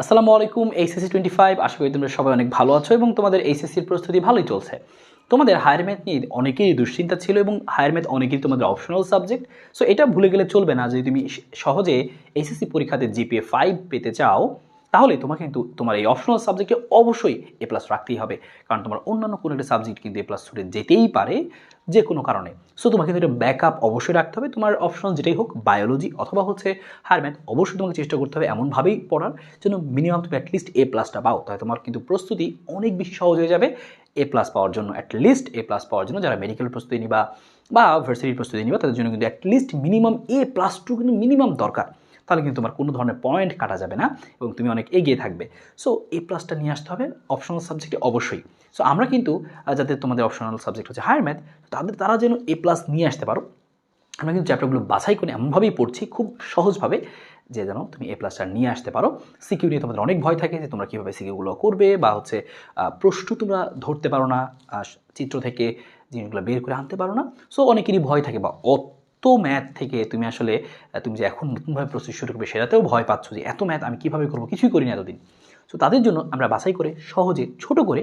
আসসালামু আলাইকুম HSC twenty five আশা করি তোমরা সবাই অনেক ভালো আছো এবং তোমাদের এইচএসসির প্রস্তুতি ভালোই চলছে। তোমাদের হায়ার ম্যাথ নিয়ে অনেকেরই দুশ্চিন্তা ছিল এবং হায়ার ম্যাথ অনেকেরই তোমাদের অপশনাল সাবজেক্ট সো এটা ভুলে গেলে চলবে না। যদি তুমি সহজে এইচএসসি পরীক্ষাতে জিপিএ ফাইভ পেতে চাও, তাহলে তোমাকে কিন্তু তোমার এই অপশনাল সাবজেক্টে অবশ্যই এ প্লাস রাখতেই হবে। কারণ তোমার অন্যান্য কোনো একটা সাবজেক্ট কিন্তু এ প্লাস ছুটে যেতেই পারে যে কোনো কারণে। সো তোমাকে কিন্তু এটা ব্যাকআপ অবশ্যই রাখতে হবে। তোমার অপশন যেটাই হোক বায়োলজি অথবা হচ্ছে হায়ার ম্যাথ অবশ্যই তোমাকে চেষ্টা করতে হবে এমনভাবেই পড়ার যেন মিনিমাম তুমি অ্যাটলিস্ট এ প্লাসটা পাও। তাহলে তোমার কিন্তু প্রস্তুতি অনেক বেশি সহজ হয়ে যাবে এ প্লাস পাওয়ার জন্য। অ্যাটলিস্ট এ প্লাস পাওয়ার জন্য যারা মেডিকেল প্রস্তুতি নিবা বা ভার্সিটির প্রস্তুতি নিবা, তাদের জন্য কিন্তু at least minimum A plus too কিন্তু মিনিমাম দরকার। তাহলে কিন্তু তোমার কোনো ধরনের পয়েন্ট কাটা যাবে না এবং তুমি অনেক এগিয়ে থাকবে। সো এ প্লাসটা নিয়ে আসতে হবে অপশনাল সাবজেক্টে অবশ্যই। সো আমরা কিন্তু যাদের তোমাদের অপশনাল সাবজেক্ট হচ্ছে হায়ার ম্যাথ তাদের, তারা যেন এ প্লাস নিয়ে আসতে পারো। আমরা কিন্তু চ্যাপ্টারগুলো বাছাই করে এমনভাবেই পড়ছি খুব সহজভাবে যে যেন তুমি এ প্লাসটা নিয়ে আসতে পারো। সিকিউ নিয়ে তোমাদের অনেক ভয় থাকে যে তোমরা কীভাবে সিকিউগুলো করবে বা হচ্ছে প্রশ্ন তোমরা ধরতে পারো না চিত্র থেকে জিনিসগুলো বের করে আনতে পারো না। সো অনেকেরই ভয় থাকে বা অত ম্যাথ থেকে তুমি আসলে তুমি যে এখন নতুনভাবে প্রস্তুতি শুরু করবে সেটাতেও ভয় পাচ্ছ যে এত ম্যাথ আমি কীভাবে করব? কিছুই করিনি এতদিন। সো তাদের জন্য আমরা বাছাই করে সহজে, ছোট করে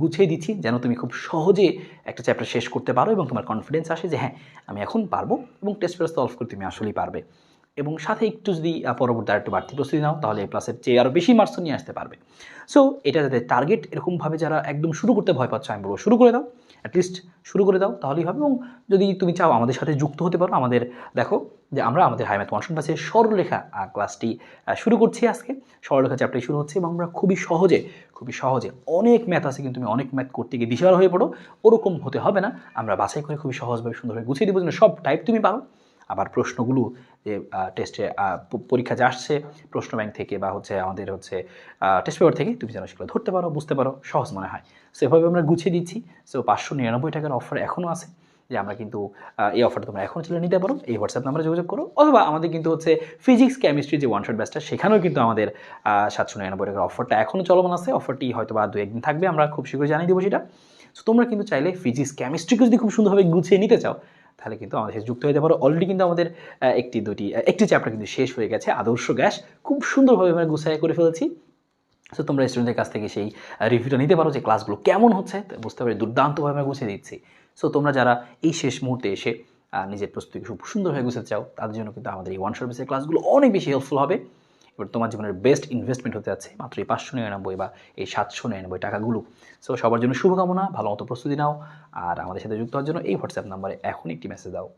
গুছিয়ে দিচ্ছি যেন তুমি খুব সহজে একটা চ্যাপ্টার শেষ করতে পারো এবং তোমার কনফিডেন্স আসে যে হ্যাঁ আমি এখন পারব এবং টেস্ট পেপার সলভ করে তুমি আসলেই পারবে। এবং সাথে একটু যদি পরবর্তী আরেকটু বাড়তি প্রস্তুতি নাও, তাহলে প্লাসের চেয়ে আরও বেশি মার্কস নিয়ে আসতে পারবে। সো এটা যাতে টার্গেট এরকমভাবে যারা একদম শুরু করতে ভয় পাচ্ছ, আমি বলব শুরু করে দাও অ্যাটলিস্ট শুরু করে দাও, তাহলেই হবে। এবং যদি তুমি চাও আমাদের সাথে যুক্ত হতে পারো, আমাদের, দেখো যে আমরা আমাদের হাই ম্যাথ ওয়ানশন ক্লাসের সরলরেখা ক্লাসটি শুরু করছি আজকে। সরলরেখা চ্যাপ্টারটি শুরু হচ্ছে এবং আমরা খুবই সহজে খুবই সহজে অনেক ম্যাথ আছে, কিন্তু তুমি অনেক ম্যাথ করতে গিয়ে দিশেহারা হয়ে পড়ো। ওরকম হতে হবে না। আমরা বাছাই করে খুবই সহজভাবে সুন্দরভাবে গুছিয়ে দেবো, যেন সব টাইপ তুমি পারো। আবার প্রশ্নগুলো যে টেস্টে পরীক্ষা যে আসছে, প্রশ্ন ব্যাংক থেকে বা হচ্ছে আমাদের হচ্ছে টেস্ট পেপার থেকে, তুমি যেন সেগুলো ধরতে পারো, বুঝতে পারো, সহজ মনে হয়। সো এভাবে আমরা গুছিয়ে দিচ্ছি। সো পাঁচশো নিরানব্বই টাকার অফার এখনও আছে, যে আমরা কিন্তু এই অফারটা তোমরা এখন চলে নিতে পারো। এই হোয়াটসঅ্যাপ নাম্বারে যোগাযোগ করো, অথবা আমাদের কিন্তু হচ্ছে ফিজিক্স কেমিস্ট্রি যে ওয়ান শট ব্যাচটা সেখানেও কিন্তু আমাদের সাতশো নিরানব্বই টাকার অফারটা এখনও চলমান আছে। অফারটি হয়তো বা দু একদিন থাকবে, আমরা খুব শীঘ্রই জানিয়ে দেবো সেটা। সো তোমরা কিন্তু চাইলে ফিজিক্স কেমিস্ট্রিকে যদি খুব সুন্দরভাবে গুছিয়ে নিতে চাও তাহলে কিন্তু আমাদের সাথে যুক্ত হতে পারো অলরেডি কিন্তু আমাদের একটি, দুটি একটি চ্যাপ্টার কিন্তু শেষ হয়ে গেছে, আদর্শ গ্যাস। খুব সুন্দরভাবে আমরা গুছিয়ে করে ফেলেছি। সো তোমরা স্টুডেন্টের কাছ থেকে সেই রিভিউটা নিতে পারো যে ক্লাসগুলো কেমন হচ্ছে। বুঝতে পারি দুর্দান্তভাবে আমরা গুছিয়ে দিচ্ছি। সো তোমরা যারা এই শেষ মুহূর্তে এসে নিজের প্রস্তুতি খুব সুন্দরভাবে গুছাতে চাও, তাদের জন্য কিন্তু আমাদের এই ওয়ান সার্ভিসের ক্লাসগুলো অনেক বেশি হেল্পফুল হবে। তোমার জীবনের বেস্ট ইনভেস্টমেন্ট হতে যাচ্ছে মাত্র এই পাঁচশো নিরানব্বই বা এই সাতশো নিরানব্বই টাকাগুলো। সো সবার জন্য শুভকামনা, ভালো মতো প্রস্তুতি নাও, আর আমাদের সাথে যুক্ত হওয়ার জন্য এই হোয়াটসঅ্যাপ নাম্বারে এখন একটি মেসেজ দাও।